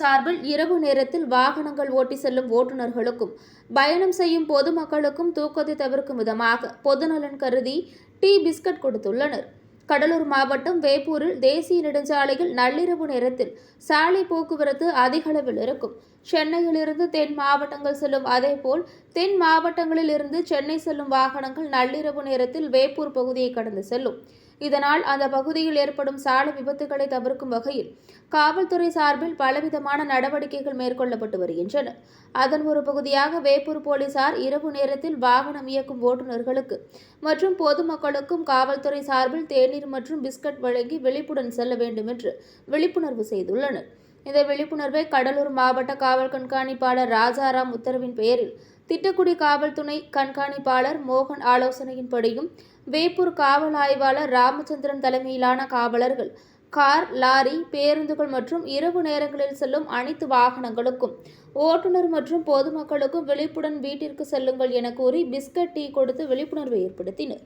சார்பில் இரவு நேரத்தில் வாகனங்கள் ஓட்டி செல்லும் ஓட்டுநர்களுக்கும் பயணம் செய்யும் பொதுமக்களுக்கும் தூக்கத்தை தவிர்க்கும் விதமாக பொதுநலன் கருதி டீ பிஸ்கட் கொடுத்துள்ளனர். கடலூர் மாவட்டம் வேப்பூரில் தேசிய நெடுஞ்சாலையில் நள்ளிரவு நேரத்தில் சாலை போக்குவரத்து அதிகளவில் இருக்கும். சென்னையிலிருந்து தென் மாவட்டங்கள் செல்லும் அதேபோல் தென் மாவட்டங்களில் இருந்து சென்னை செல்லும் வாகனங்கள் நள்ளிரவு நேரத்தில் வேப்பூர் பகுதியை கடந்து செல்லும். இதனால் அந்த பகுதியில் ஏற்படும் சாலை விபத்துகளை தவிர்க்கும் வகையில் காவல்துறை சார்பில் பலவிதமான நடவடிக்கைகள் மேற்கொள்ளப்பட்டு வருகின்றன. அதன் ஒரு பகுதியாக வேப்பூர் போலீசார் இரவு நேரத்தில் வாகனம் இயக்கும் ஓட்டுநர்களுக்கு மற்றும் பொதுமக்களுக்கும் காவல்துறை சார்பில் தேநீர் மற்றும் பிஸ்கட் வழங்கி விழிப்புடன் செல்ல வேண்டும் என்று விழிப்புணர்வு செய்துள்ளனர். இந்த விழிப்புணர்வை கடலூர் மாவட்ட காவல் கண்காணிப்பாளர் ராஜாராம் உத்தரவின் பெயரில் திட்டக்குடி காவல் துணை கண்காணிப்பாளர் மோகன் ஆலோசனையின்படியும் வேப்பூர் காவல் ஆய்வாளர் ராமச்சந்திரன் தலைமையிலான காவலர்கள் கார் லாரி பேருந்துகள் மற்றும் இரவு நேரங்களில் செல்லும் அனைத்து வாகனங்களுக்கும் ஓட்டுநர் மற்றும் பொதுமக்களுக்கும் விழிப்புடன் வீட்டிற்கு செல்லுங்கள் என கூறி பிஸ்கட் டீ கொடுத்து விழிப்புணர்வு ஏற்படுத்தினர்.